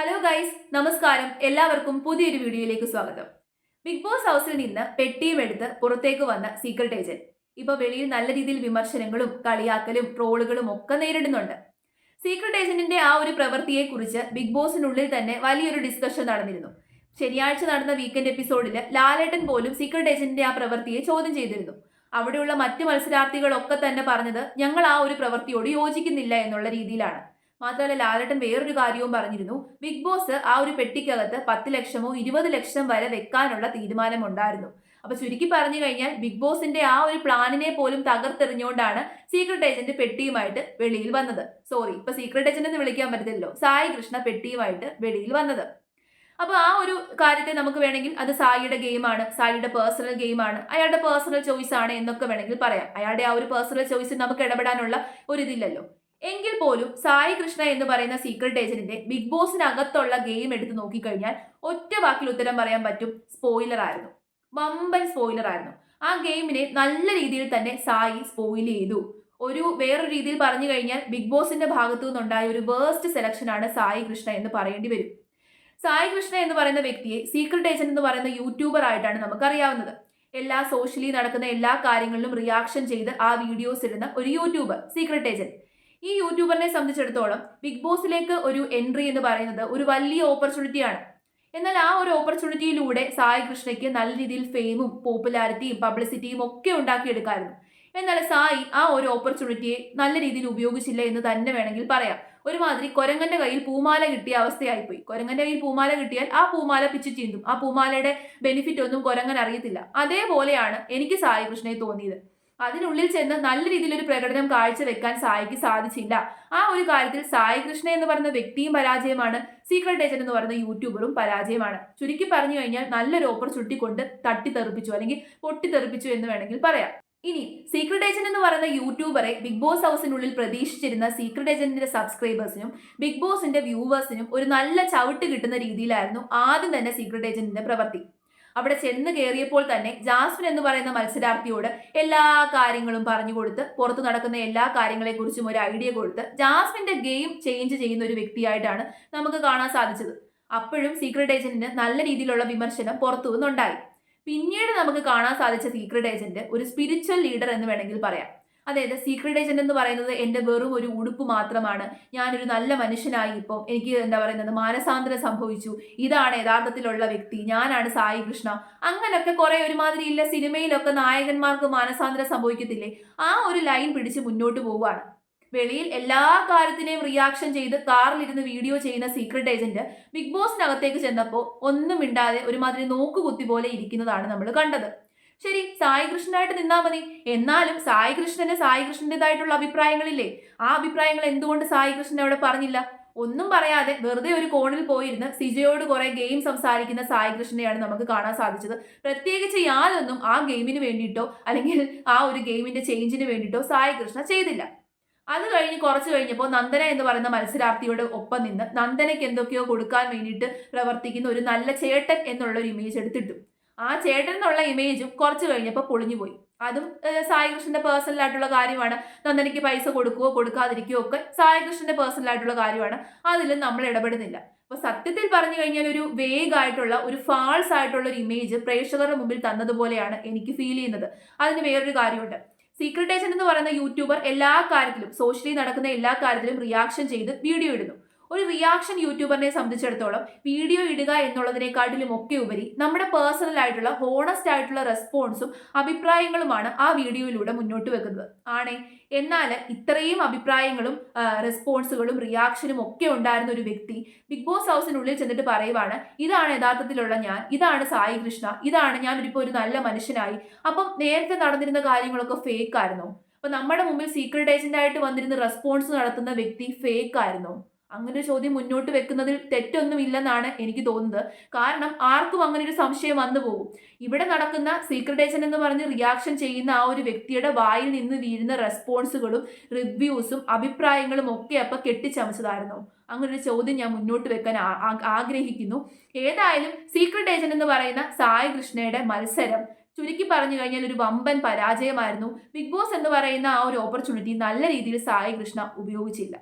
Hello guys നമസ്കാരം. എല്ലാവർക്കും പുതിയൊരു വീഡിയോയിലേക്ക് സ്വാഗതം. ബിഗ് ബോസ് ഹൗസിൽ നിന്ന് പെട്ടിയും എടുത്ത് പുറത്തേക്ക് വന്ന സീക്രട്ട് ഏജന്റ് ഇപ്പൊ വെളിയിൽ നല്ല രീതിയിൽ വിമർശനങ്ങളും കളിയാക്കലും ട്രോളുകളും ഒക്കെ നേരിടുന്നുണ്ട്. സീക്രട്ട് ഏജന്റിന്റെ ആ ഒരു പ്രവൃത്തിയെ കുറിച്ച് ബിഗ് ബോസിനുള്ളിൽ തന്നെ വലിയൊരു ഡിസ്കഷൻ നടന്നിരുന്നു. ശനിയാഴ്ച നടന്ന വീക്കെൻഡ് എപ്പിസോഡിൽ ലാലേട്ടൻ പോലും സീക്രട്ട് ഏജന്റിന്റെ ആ പ്രവൃത്തിയെ ചോദ്യം ചെയ്തിരുന്നു. അവിടെയുള്ള മറ്റ് മത്സരാർത്ഥികളൊക്കെ തന്നെ പറഞ്ഞത് ഞങ്ങൾ ആ ഒരു പ്രവൃത്തിയോട് യോജിക്കുന്നില്ല എന്നുള്ള രീതിയിലാണ്. മാത്രമല്ല ലാലേട്ടൻ വേറൊരു കാര്യവും പറഞ്ഞിരുന്നു. ബിഗ് ബോസ് ആ ഒരു പെട്ടിക്കകത്ത് പത്ത് ലക്ഷമോ ഇരുപത് ലക്ഷം വരെ വെക്കാനുള്ള തീരുമാനമുണ്ടായിരുന്നു. അപ്പൊ ചുരുക്കി പറഞ്ഞു കഴിഞ്ഞാൽ ബിഗ് ബോസിന്റെ ആ ഒരു പ്ലാനിനെ പോലും തകർത്തെറിഞ്ഞുകൊണ്ടാണ് സീക്രട്ട് ഏജന്റ് പെട്ടിയുമായിട്ട് വെളിയിൽ വന്നത്. സോറി ഇപ്പൊ സീക്രട്ട് ഏജന്റ് എന്ന് വിളിക്കാൻ പറ്റത്തില്ലല്ലോ. സായി കൃഷ്ണ പെട്ടിയുമായിട്ട് വെളിയിൽ വന്നത്. അപ്പൊ ആ ഒരു കാര്യത്തെ നമുക്ക് വേണമെങ്കിൽ അത് സായിയുടെ ഗെയിമാണ് സായിയുടെ പേഴ്സണൽ ഗെയിമാണ് അയാളുടെ പേഴ്സണൽ ചോയ്സ് ആണ് എന്നൊക്കെ വേണമെങ്കിൽ പറയാം. അയാളുടെ ആ ഒരു പേഴ്സണൽ ചോയ്സിൽ നമുക്ക് ഇടപെടാനുള്ള ഒരു ഇതില്ലല്ലോ. എങ്കിൽ പോലും സായി കൃഷ്ണ എന്ന് പറയുന്ന സീക്രട്ട് ഏജന്റിന്റെ ബിഗ് ബോസിനകത്തുള്ള ഗെയിം എടുത്ത് നോക്കിക്കഴിഞ്ഞാൽ ഒറ്റ വാക്കിൽ ഉത്തരം പറയാൻ പറ്റും സ്പോയിലർ ആയിരുന്നു. വമ്പൻ സ്പോയിലർ ആയിരുന്നു. ആ ഗെയിമിനെ നല്ല രീതിയിൽ തന്നെ സായി സ്പോയിൽ ചെയ്തു. ഒരു വേറൊരു രീതിയിൽ പറഞ്ഞു കഴിഞ്ഞാൽ ബിഗ് ബോസിന്റെ ഭാഗത്തു നിന്നുണ്ടായ ഒരു വേർസ്റ്റ് സെലക്ഷനാണ് സായി കൃഷ്ണ എന്ന് പറയേണ്ടി വരും. സായി കൃഷ്ണ എന്ന് പറയുന്ന വ്യക്തിയെ സീക്രട്ട് ഏജന്റ് എന്ന് പറയുന്ന യൂട്യൂബർ ആയിട്ടാണ് നമുക്കറിയാവുന്നത്. എല്ലാ സോഷ്യലി നടക്കുന്ന എല്ലാ കാര്യങ്ങളിലും റിയാക്ഷൻ ചെയ്ത് ആ വീഡിയോസ് ഇടുന്ന ഒരു യൂട്യൂബർ സീക്രട്ട് ഏജന്റ് ഈ യൂട്യൂബറിനെ സംബന്ധിച്ചിടത്തോളം ബിഗ് ബോസിലേക്ക് ഒരു എൻട്രി എന്ന് പറയുന്നത് ഒരു വലിയ ഓപ്പർച്യൂണിറ്റിയാണ് എന്നാൽ ആ ഒരു ഓപ്പർച്യൂണിറ്റിയിലൂടെ സായി കൃഷ്ണയ്ക്ക് നല്ല രീതിയിൽ ഫെയിമും പോപ്പുലാരിറ്റിയും പബ്ലിസിറ്റിയും ഒക്കെ ഉണ്ടാക്കിയെടുക്കാമായിരുന്നു എന്നാൽ സായി ആ ഒരു ഓപ്പർച്യൂണിറ്റിയെ നല്ല രീതിയിൽ ഉപയോഗിച്ചില്ല എന്ന് തന്നെ വേണമെങ്കിൽ പറയാം. ഒരുമാതിരി കൊരങ്ങന്റെ കയ്യിൽ പൂമാല കിട്ടിയ അവസ്ഥയായിപ്പോയി. കൊരങ്ങന്റെ കയ്യിൽ പൂമാല കിട്ടിയാൽ ആ പൂമാല പിച്ചു ചീന്തും. ആ പൂമാലയുടെ ബെനിഫിറ്റ് ഒന്നും കൊരങ്ങൻ അറിയത്തില്ല. അതേപോലെയാണ് എനിക്ക് സായി കൃഷ്ണയെ തോന്നിയത്. അതിനുള്ളിൽ ചെന്ന് നല്ല രീതിയിൽ ഒരു പ്രകടനം കാഴ്ചവെക്കാൻ സായിക്ക് സാധിച്ചില്ല. ആ ഒരു കാര്യത്തിൽ സായി കൃഷ്ണ എന്ന് പറയുന്ന വ്യക്തിയും പരാജയമാണ്. സീക്രട്ട് ഏജന്റ് എന്ന് പറയുന്ന യൂട്യൂബറും പരാജയമാണ്. ചുരുക്കി പറഞ്ഞു കഴിഞ്ഞാൽ നല്ലൊരു ഓപ്പർച്യൂണിറ്റി കൊണ്ട് തട്ടിത്തെറിപ്പിച്ചു അല്ലെങ്കിൽ പൊട്ടിത്തെറിപ്പിച്ചു എന്ന് വേണമെങ്കിൽ പറയാം. ഇനി സീക്രട്ട് ഏജന്റ് എന്ന് പറയുന്ന യൂട്യൂബറെ ബിഗ് ബോസ് ഹൗസിനുള്ളിൽ പ്രതീക്ഷിച്ചിരുന്ന സീക്രട്ട് ഏജന്റിന്റെ സബ്സ്ക്രൈബേഴ്സിനും ബിഗ് ബോസിന്റെ വ്യൂവേഴ്സിനും ഒരു നല്ല ചവിട്ട് കിട്ടുന്ന രീതിയിലായിരുന്നു ആദ്യം തന്നെ സീക്രട്ട് ഏജന്റിന്റെ പ്രവൃത്തി. അവിടെ ചെന്ന് കയറിയപ്പോൾ തന്നെ ജാസ്മിൻ എന്ന് പറയുന്ന മത്സരാർത്ഥിയോട് എല്ലാ കാര്യങ്ങളും പറഞ്ഞു കൊടുത്ത് പുറത്തു നടക്കുന്ന എല്ലാ കാര്യങ്ങളെക്കുറിച്ചും ഒരു ഐഡിയ കൊടുത്ത് ജാസ്മിന്റെ ഗെയിം ചേഞ്ച് ചെയ്യുന്ന ഒരു വ്യക്തിയായിട്ടാണ് നമുക്ക് കാണാൻ സാധിച്ചത്. അപ്പോഴും സീക്രട്ട് ഏജന്റിന് നല്ല രീതിയിലുള്ള വിമർശനം പുറത്തു നിന്നുണ്ടായി. പിന്നീട് നമുക്ക് കാണാൻ സാധിച്ച സീക്രട്ട് ഏജന്റ് ഒരു സ്പിരിച്വൽ ലീഡർ എന്ന് വേണമെങ്കിൽ പറയാം. അതായത് സീക്രട്ട് ഏജന്റ് എന്ന് പറയുന്നത് എന്റെ വെറും ഒരു ഉടുപ്പ് മാത്രമാണ്. ഞാനൊരു നല്ല മനുഷ്യനായി ഇപ്പം എനിക്ക് എന്താ പറയുന്നത് മാനസാന്തരം സംഭവിച്ചു. ഇതാണ് യഥാർത്ഥത്തിലുള്ള വ്യക്തി. ഞാനാണ് സായി കൃഷ്ണ. അങ്ങനൊക്കെ കുറെ ഒരുമാതിരി ഇല്ല സിനിമയിലൊക്കെ നായകന്മാർക്ക് മാനസാന്തരം സംഭവിക്കത്തില്ലേ? ആ ഒരു ലൈൻ പിടിച്ച് മുന്നോട്ട് പോവുകയാണ്. വെളിയിൽ എല്ലാ കാര്യത്തിനെയും റിയാക്ഷൻ ചെയ്ത് കാറിലിരുന്ന് വീഡിയോ ചെയ്യുന്ന സീക്രട്ട് ഏജന്റ് ബിഗ് ബോസിനകത്തേക്ക് ചെന്നപ്പോൾ ഒന്നും മിണ്ടാതെ ഒരുമാതിരി നോക്കുകുത്തി പോലെ ഇരിക്കുന്നതാണ് നമ്മൾ കണ്ടത്. ശരി സായി കൃഷ്ണനായിട്ട് നിന്നാൽ മതി. എന്നാലും സായി കൃഷ്ണന് സായി കൃഷ്ണന്റെതായിട്ടുള്ള അഭിപ്രായങ്ങളില്ലേ? ആ അഭിപ്രായങ്ങൾ എന്തുകൊണ്ട് സായി കൃഷ്ണൻ അവിടെ പറഞ്ഞില്ല? ഒന്നും പറയാതെ വെറുതെ ഒരു കോണിൽ പോയിരുന്ന് സിജയോട് കുറെ ഗെയിം സംസാരിക്കുന്ന സായി കൃഷ്ണനെയാണ് നമുക്ക് കാണാൻ സാധിച്ചത്. പ്രത്യേകിച്ച് യാതൊന്നും ആ ഗെയിമിന് വേണ്ടിയിട്ടോ അല്ലെങ്കിൽ ആ ഒരു ഗെയിമിന്റെ ചേഞ്ചിന് വേണ്ടിയിട്ടോ സായി കൃഷ്ണ ചെയ്തില്ല. അത് കഴിഞ്ഞ് കുറച്ച് കഴിഞ്ഞപ്പോൾ നന്ദന എന്ന് പറയുന്ന മത്സരാർത്ഥിയോട് ഒപ്പം നിന്ന് നന്ദനയ്ക്ക് എന്തൊക്കെയോ കൊടുക്കാൻ വേണ്ടിയിട്ട് പ്രവർത്തിക്കുന്ന ഒരു നല്ല ചേട്ടൻ എന്നുള്ള ഒരു ഇമേജ് എടുത്തിട്ടു. ആ ചേട്ടൻ എന്നുള്ള ഇമേജും കുറച്ച് കഴിഞ്ഞപ്പോൾ പൊളിഞ്ഞു പോയി. അതും സായി കൃഷ്ണന്റെ പേഴ്സണൽ ആയിട്ടുള്ള കാര്യമാണ്. നന്ദനയ്ക്ക് പൈസ കൊടുക്കുകയോ കൊടുക്കാതിരിക്കുകയോ ഒക്കെ സായി കൃഷ്ണന്റെ പേഴ്സണൽ ആയിട്ടുള്ള കാര്യമാണ്. അതിൽ നമ്മൾ ഇടപെടുന്നില്ല. അപ്പൊ സത്യത്തിൽ പറഞ്ഞു കഴിഞ്ഞാൽ ഒരു വേഗ് ആയിട്ടുള്ള ഒരു ഫാൾസ് ആയിട്ടുള്ള ഒരു ഇമേജ് പ്രേക്ഷകരുടെ മുമ്പിൽ തന്നതുപോലെയാണ് എനിക്ക് ഫീൽ ചെയ്യുന്നത്. അതിന് വേറൊരു കാര്യമുണ്ട്. സീക്രട്ടേഷൻ എന്ന് പറയുന്ന യൂട്യൂബർ എല്ലാ കാര്യത്തിലും സോഷ്യലി നടക്കുന്ന എല്ലാ കാര്യത്തിലും റിയാക്ഷൻ ചെയ്ത് വീഡിയോ ഇടുന്നു. ഒരു റിയാക്ഷൻ യൂട്യൂബറിനെ സംബന്ധിച്ചിടത്തോളം വീഡിയോ ഇടുക എന്നുള്ളതിനെക്കാട്ടിലും ഒക്കെ ഉപരി നമ്മുടെ പേഴ്സണൽ ആയിട്ടുള്ള ഹോണസ്റ്റ് ആയിട്ടുള്ള റെസ്പോൺസും അഭിപ്രായങ്ങളുമാണ് ആ വീഡിയോയിലൂടെ മുന്നോട്ട് വെക്കുന്നത്. ആണേ? എന്നാൽ ഇത്രയും അഭിപ്രായങ്ങളും റെസ്പോൺസുകളും റിയാക്ഷനും ഒക്കെ ഉണ്ടായിരുന്ന ഒരു വ്യക്തി ബിഗ് ബോസ് ഹൗസിനുള്ളിൽ ചെന്നിട്ട് പറയുവാണ് ഇതാണ് യഥാർത്ഥത്തിലുള്ള ഞാൻ ഇതാണ് സായി കൃഷ്ണ ഇതാണ് ഞാൻ ഇപ്പോൾ ഒരു നല്ല മനുഷ്യനായി. അപ്പം നേരത്തെ നടന്നിരുന്ന കാര്യങ്ങളൊക്കെ ഫേക്ക് ആയിരുന്നു. അപ്പൊ നമ്മുടെ മുമ്പിൽ സീക്രട്ട് ഏജന്റ് ആയിട്ട് വന്നിരുന്ന റെസ്പോൺസ് നടത്തുന്ന വ്യക്തി ഫേക്ക് ആയിരുന്നു. അങ്ങനെ ചോദ്യം മുന്നോട്ട് വെക്കുന്നതിൽ തെറ്റൊന്നുമില്ലെന്നാണ് എനിക്ക് തോന്നുന്നത്. കാരണം ആർക്കും അങ്ങനെ ഒരു സംശയം വന്നു പോകും. ഇവിടെ നടക്കുന്ന സീക്രട്ട് ഏജന്റ് എന്ന് പറഞ്ഞ് റിയാക്ഷൻ ചെയ്യുന്ന ആ ഒരു വ്യക്തിയുടെ വായിൽ നിന്ന് വീഴുന്ന റെസ്പോൺസുകളും റിവ്യൂസും അഭിപ്രായങ്ങളും ഒക്കെ അപ്പൊ കെട്ടിച്ചമച്ചതായിരുന്നു. അങ്ങനെ ഒരു ചോദ്യം ഞാൻ മുന്നോട്ട് വെക്കാൻ ആഗ്രഹിക്കുന്നു. ഏതായാലും സീക്രട്ട് ഏജന്റ് എന്ന് പറയുന്ന സായി കൃഷ്ണയുടെ മത്സരം ചുരുക്കി പറഞ്ഞു കഴിഞ്ഞാൽ ഒരു വമ്പൻ പരാജയമായിരുന്നു. ബിഗ് ബോസ് എന്ന് പറയുന്ന ആ ഒരു ഓപ്പർച്യൂണിറ്റി നല്ല രീതിയിൽ സായി കൃഷ്ണ ഉപയോഗിച്ചില്ല.